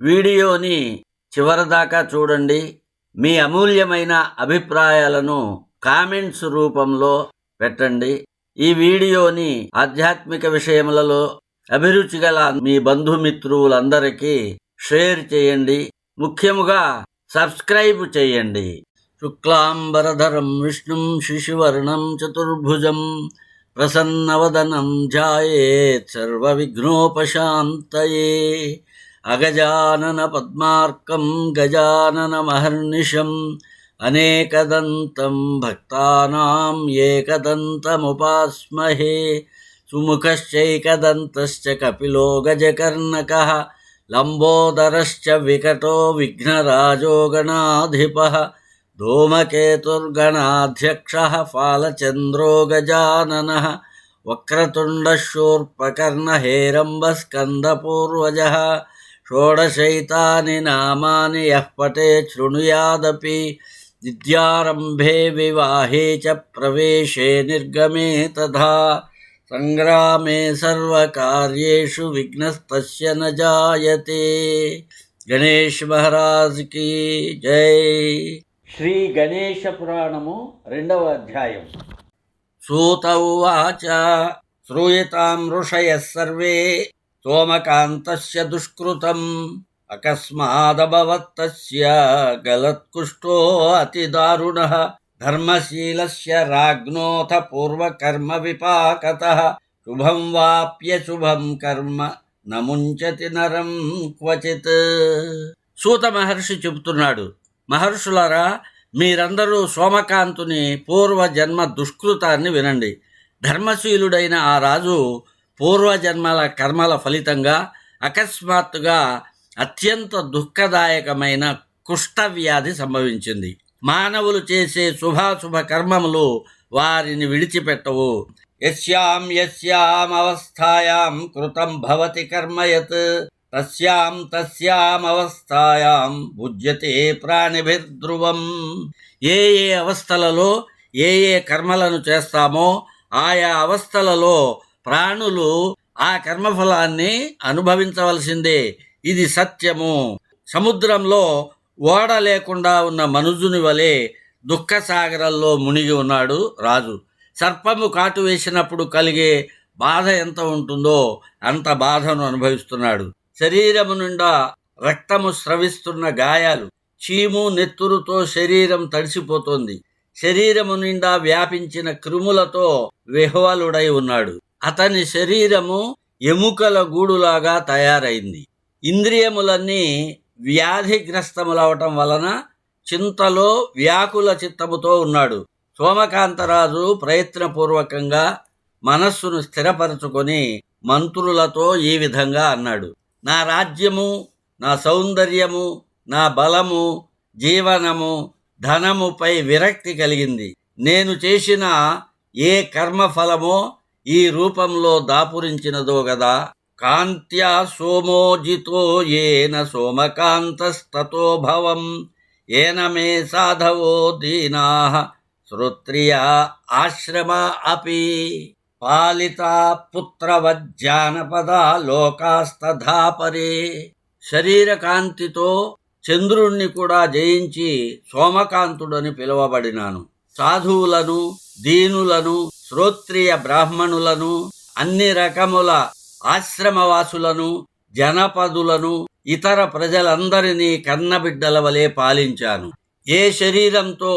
వీడియోని చివరిదాకా చూడండి. మీ అమూల్యమైన అభిప్రాయాలను కామెంట్స్ రూపంలో పెట్టండి. ఈ వీడియోని ఆధ్యాత్మిక విషయములలో అభిరుచి గల మీ బంధుమిత్రులందరికీ షేర్ చేయండి. ముఖ్యముగా సబ్స్క్రైబ్ చేయండి. శుక్లాంబరధరం విష్ణుం శిశువర్ణం చతుర్భుజం ప్రసన్నవదనం ధ్యాయేత్ సర్వవిఘ్నోపశాంతయే. अगजाननपद्मार्कं गजाननमहर्निशम् अनेकदन्तं भक्तानाम् एकदन्तमुपास्महे। सुमुखश्चैकदन्तश्च कपिलो गजकर्णकः, लम्बोदरश्च विकटो विघ्नराजो गणाधिपः धूमकेतुर्गणाध्यक्षः फालचन्द्रो गजाननः, वक्रतुण्डशूर्पकर्णहेरम्बस्कन्दपूर्वजः षोडशैतानि नामानि यः पटे शृणुयादपि विद्यारम्भे विवाहे च प्रवेशे निर्गमे तथा सङ्ग्रामे सर्वकार्येषु विघ्नस्तस्य न जायते గణేష్ మహారాజ్ కి జై శ్రీ గణేశ పురాణము రెండవ అధ్యాయం సూత ఉవాచ శ్రూయతాం ఋషయः సర్వే తోమకాంతస్య దుష్కృతం. అకస్మాదభవత్తస్య గలత్కుష్టో అతిదారుణः. ధర్మశీలస్య రాజ్ఞోథ పూర్వకర్మ విపాకత శుభం వాప్యశుభం కర్మ నముంచతి నరం క్వచిత్. సూత మహర్షి చెబుతున్నాడు మహర్షులారా మీరందరూ సోమకాంతుని పూర్వజన్మ దుష్కృతాన్ని వినండి. ధర్మశీలుడైన ఆ రాజు పూర్వజన్మల కర్మల ఫలితంగా అకస్మాత్తుగా అత్యంత దుఃఖదాయకమైన కుష్ఠవ్యాధి సంభవించింది. మానవులు చేసే శుభాశుభ కర్మములు వారిని విడిచిపెట్టవు. యస్యాం యస్యాం అవస్థాయాం కృతం భవతి కర్మ యత్. తస్యాం తస్యాం అవస్థాయాం భుజ్యతే ప్రాణిభిర్ధ్రువం. ఏ ఏ అవస్థలలో ఏ ఏ కర్మలను చేస్తామో ఆయా అవస్థలలో ప్రాణులు ఆ కర్మఫలాన్ని అనుభవించవలసిందే. ఇది సత్యము. సముద్రంలో ఓడ లేకుండా ఉన్న మనుజుని వలె దుఃఖసాగరంలో మునిగి ఉన్నాడు రాజు. సర్పము కాటు వేసినప్పుడు కలిగే బాధ ఎంత ఉంటుందో అంత బాధను అనుభవిస్తున్నాడు. శరీరము నిండా రక్తము స్రవిస్తున్న గాయాలు చీము నెత్తురుతో శరీరం తడిసిపోతోంది. శరీరము నిండా వ్యాపించిన క్రిములతో విహ్వలుడై ఉన్నాడు. అతని శరీరము ఎముకల గూడులాగా తయారైంది. ఇంద్రియములన్నీ వ్యాధిగ్రస్తములవటం వలన చింతలో వ్యాకుల చిత్తముతో ఉన్నాడు. సోమకాంతరాజు ప్రయత్నపూర్వకంగా మనస్సును స్థిరపరచుకొని మంత్రులతో ఈ విధంగా అన్నాడు. నా రాజ్యము నా సౌందర్యము నా బలము జీవనము ధనముపై విరక్తి కలిగింది. నేను చేసిన ఏ కర్మఫలమో ఈ రూపంలో దాపురించినదో గదా. కాంత్యా సోమోజితో ఏన సోమకాంతస్తతో భవం. ఏన మే సాధవో దీనా శ్రోత్రియా ఆశ్రమ అపి. పాలిత పుత్రవజ్జానపద లోకాస్తధాపరే. శరీరకాంతితో చంద్రుణ్ణి కూడా జయించి సోమకాంతుడని పిలువబడినాను. సాధువులను దీనులను శ్రోత్రియ బ్రాహ్మణులను అన్ని రకముల ఆశ్రమవాసులను జనపదులను ఇతర ప్రజలందరినీ కన్నబిడ్డల వలె పాలించాను. ఏ శరీరంతో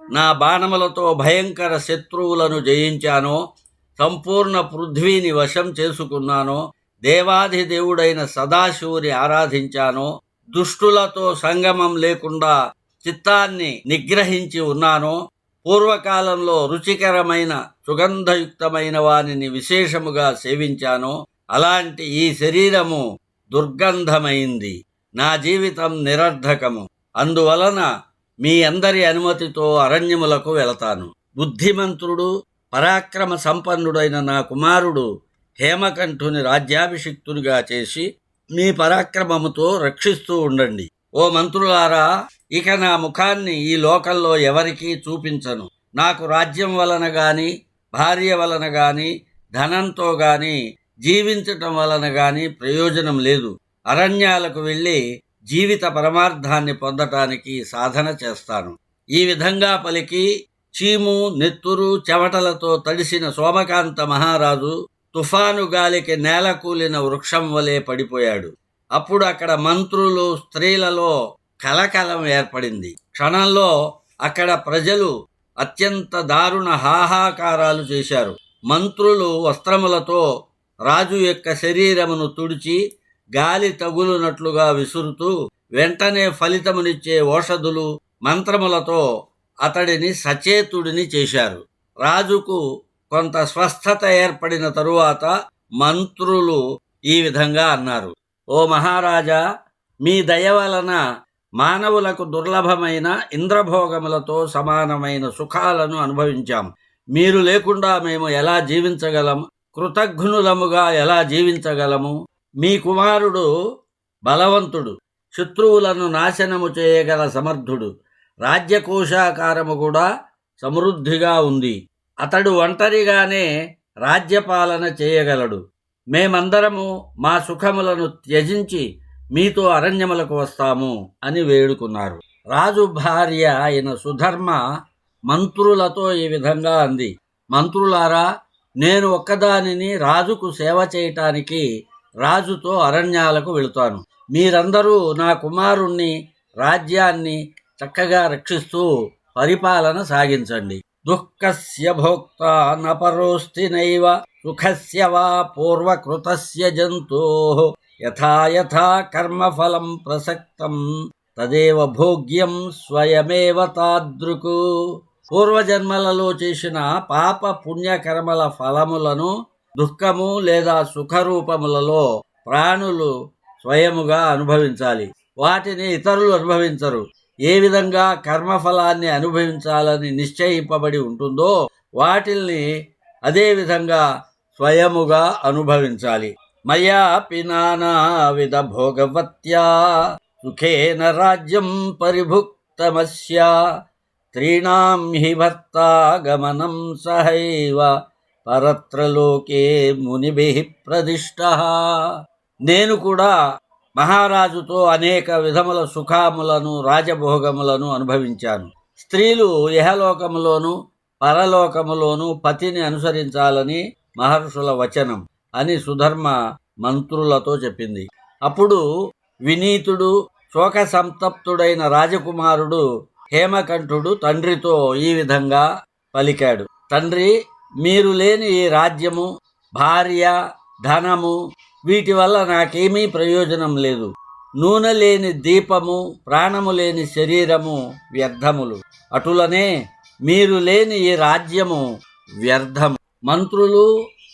నా బాణములతో భయంకర శత్రువులను జయించానో సంపూర్ణ పృథ్వీని వశం చేసుకున్నానో దేవాధిదేవుడైన సదాశివుని ఆరాధించానో దుష్టులతో సంగమం లేకుండా చిత్తాన్ని నిగ్రహించి ఉన్నానో పూర్వకాలంలో రుచికరమైన సుగంధయుక్తమైన వానిని విశేషముగా సేవించానో అలాంటి ఈ శరీరము దుర్గంధమైంది. నా జీవితం నిరర్ధకము. అందువలన మీ అందరి అనుమతితో అరణ్యములకు వెళతాను. బుద్ధిమంతుడు పరాక్రమ సంపన్నుడైన నా కుమారుడు హేమకంఠుని రాజ్యాభిషిక్తునిగా చేసి మీ పరాక్రమముతో రక్షిస్తూ ఉండండి. ఓ మంత్రులారా ఇక నా ముఖాన్ని ఈ లోకంలో ఎవరికీ చూపించను. నాకు రాజ్యం వలన గాని భార్య వలన గాని ధనంతో గాని జీవించటం వలన గాని ప్రయోజనం లేదు. అరణ్యాలకు వెళ్ళి జీవిత పరమార్థాన్ని పొందటానికి సాధన చేస్తాను. ఈ విధంగా పలికి చీము నెత్తురు చెమటలతో తడిసిన సోమకాంత మహారాజు తుఫాను గాలికి నేలకూలిన వృక్షం వలె పడిపోయాడు. అప్పుడు అక్కడ మంత్రులు స్త్రీలలో కలకలం ఏర్పడింది. క్షణంలో అక్కడ ప్రజలు అత్యంత దారుణ హాహాకారాలు చేశారు. మంత్రులు వస్త్రములతో రాజు యొక్క శరీరమును తుడిచి గాలి తగులునట్లుగా విసురుతూ వెంటనే ఫలితమునిచ్చే ఓషధులు మంత్రములతో అతడిని సచేతుడిని చేశారు. రాజుకు కొంత స్వస్థత ఏర్పడిన తరువాత మంత్రులు ఈ విధంగా అన్నారు. ఓ మహారాజా మీ దయ వలన మానవులకు దుర్లభమైన ఇంద్రభోగములతో సమానమైన సుఖాలను అనుభవించాం. మీరు లేకుండా మేము ఎలా జీవించగలం? కృతఘ్నులముగా ఎలా జీవించగలము? మీ కుమారుడు బలవంతుడు శత్రువులను నాశనము చేయగల సమర్థుడు రాజ్యకోశాకారము కూడా సమృద్ధిగా ఉంది. అతడు ఒంటరిగానే రాజ్యపాలన చేయగలడు. మేమందరము మా సుఖములను త్యజించి మీతో అరణ్యములకు వస్తాము అని వేడుకున్నారు. రాజు భార్య అయిన సుధర్మ మంత్రులతో ఈ విధంగా అంది. మంత్రులారా నేను ఒక్కదానిని రాజుకు సేవ చేయటానికి రాజుతో అరణ్యాలకు వెళుతాను. మీరందరూ నా కుమారుణ్ణి రాజ్యాన్ని చక్కగా రక్షిస్తూ పరిపాలన సాగించండి. దుఃఖస్య భోక్త నపరోస్తి నైవ సుఖస్య వా పూర్వకృతస్య జంతో. యథాయథా కర్మఫలం ప్రసక్తం తదేవ భోగ్యం స్వయమేవ తాదృకు. పూర్వజన్మలలో చేసిన పాప పుణ్యకర్మల ఫలములను దుఃఖము లేదా సుఖరూపములలో ప్రాణులు స్వయముగా అనుభవించాలి. వాటిని ఇతరులు అనుభవించరు. ఏ విధంగా కర్మఫలాన్ని అనుభవించాలని నిశ్చయింపబడి ఉంటుందో వాటిల్ని అదే విధంగా స్వయముగా అనుభవించాలి. మయా నానావిధ భోగవత్యా సుఖేన రాజ్యం పరిభుక్తమస్య. స్త్రీణాం హి భర్తాగమనం సహైవ పరత్రలోకే మునిభి ప్రదిష్ట. నేను కూడా మహారాజుతో అనేక విధముల సుఖాములను రాజభోగములను అనుభవించాను. స్త్రీలు ఇహలోకములోను పరలోకములోను పతిని అనుసరించాలని మహర్షుల వచనం. అని సుధర్మ మంత్రులతో చెప్పింది. అప్పుడు వినీతుడు శోక సంతప్తుడైన రాజకుమారుడు హేమకంఠుడు తండ్రితో ఈ విధంగా పలికాడు. తండ్రి మీరు లేని ఈ రాజ్యము భార్య ధనము వీటి వల్ల నాకేమీ ప్రయోజనం లేదు. నూనె లేని దీపము ప్రాణము లేని శరీరము వ్యర్థములు. అటులనే మీరు లేని ఈ రాజ్యము వ్యర్థము. మంత్రులు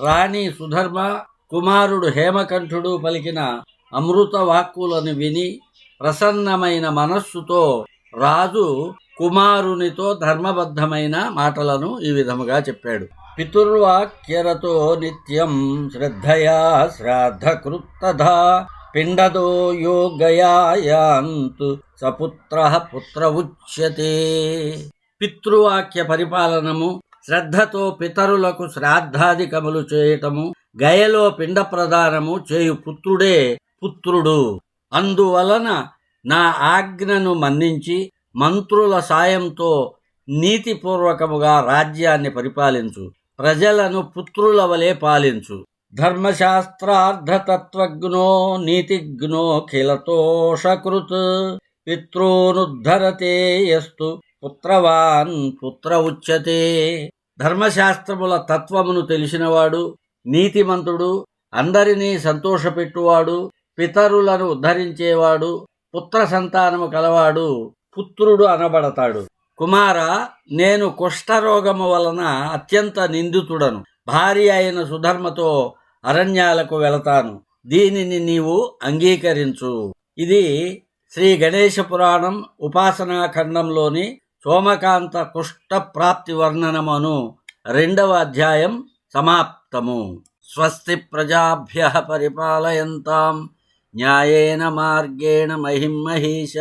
రాణి సుధర్మ కుమారుడు హేమకంఠుడు పలికిన అమృత వాక్కులను విని ప్రసన్నమైన మనస్సుతో రాజు కుమారునితో ధర్మబద్ధమైన మాటలను ఈ విధముగా చెప్పాడు. పితుర్వాక్యరతో నిత్యం శ్రద్ధయా శ్రాద్ధకృత్తథా పిండదో యోగయాయాంతు సపుత్ర పుత్ర ఉచ్యతే. పితృవాక్య పరిపాలనము శ్రద్ధతో పితరులకు శ్రాద్ధాధికములు చేయటము గయలో పిండ ప్రదానము చేయు పుత్రుడే పుత్రుడు. అందువలన నా ఆజ్ఞను మన్నించి మంత్రుల సాయంతో నీతిపూర్వకముగా రాజ్యాన్ని పరిపాలించు ప్రజలను పుత్రుల వలె పాలించు. ధర్మశాస్త్రార్థతత్వజ్ఞో నీతిజ్ఞో ఖిలతోషకృత్ పితృనుద్ధరతే యస్తు. పుత్రవాన్ పుత్ర ఉచ్యతే. ధర్మశాస్త్రముల తత్వమును తెలిసినవాడు నీతిమంతుడు అందరినీ సంతోషపెట్టువాడు పితరులను ఉద్ధరించేవాడు పుత్ర సంతానము కలవాడు పుత్రుడు అనబడతాడు. కుమార నేను కుష్ఠరోగము వలన అత్యంత నిందితుడను. భార్య అయిన సుధర్మతో అరణ్యాలకు వెళతాను. దీనిని నీవు అంగీకరించు. ఇది శ్రీ గణేశ పురాణం ఉపాసనా ఖండంలోని సోమకాంత కుష్ట ప్రాప్తి వర్ణనమును రెండవ అధ్యాయం సమాప్తము. స్వస్తి ప్రజాభ్య పరిపాలయంతాం. న్యాయేన మార్గేణ మహిం మహీష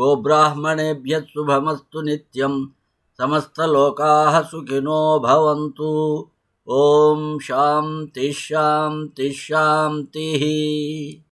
గోబ్రాహ్మణేభ్య శుభమస్తు నిత్యం. సమస్తలోకా సుఖినో భవంతు. ఓం శాంతి శాంతి శాంతి.